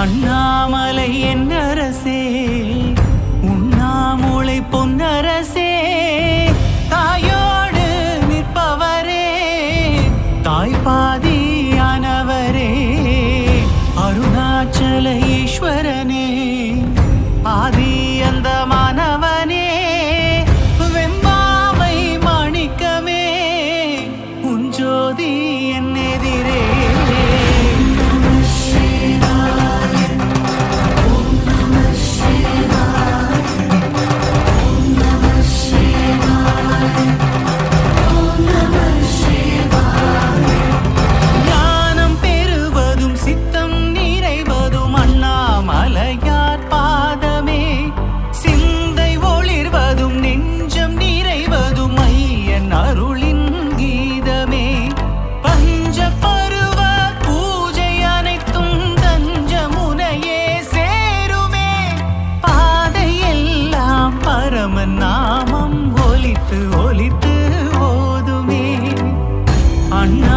அண்ணாமலை என் அரசே உண்ணாமூளை பொன்னரசே. தாயோடு நிற்பவரே தாய் அருணாச்சலை அண்ணா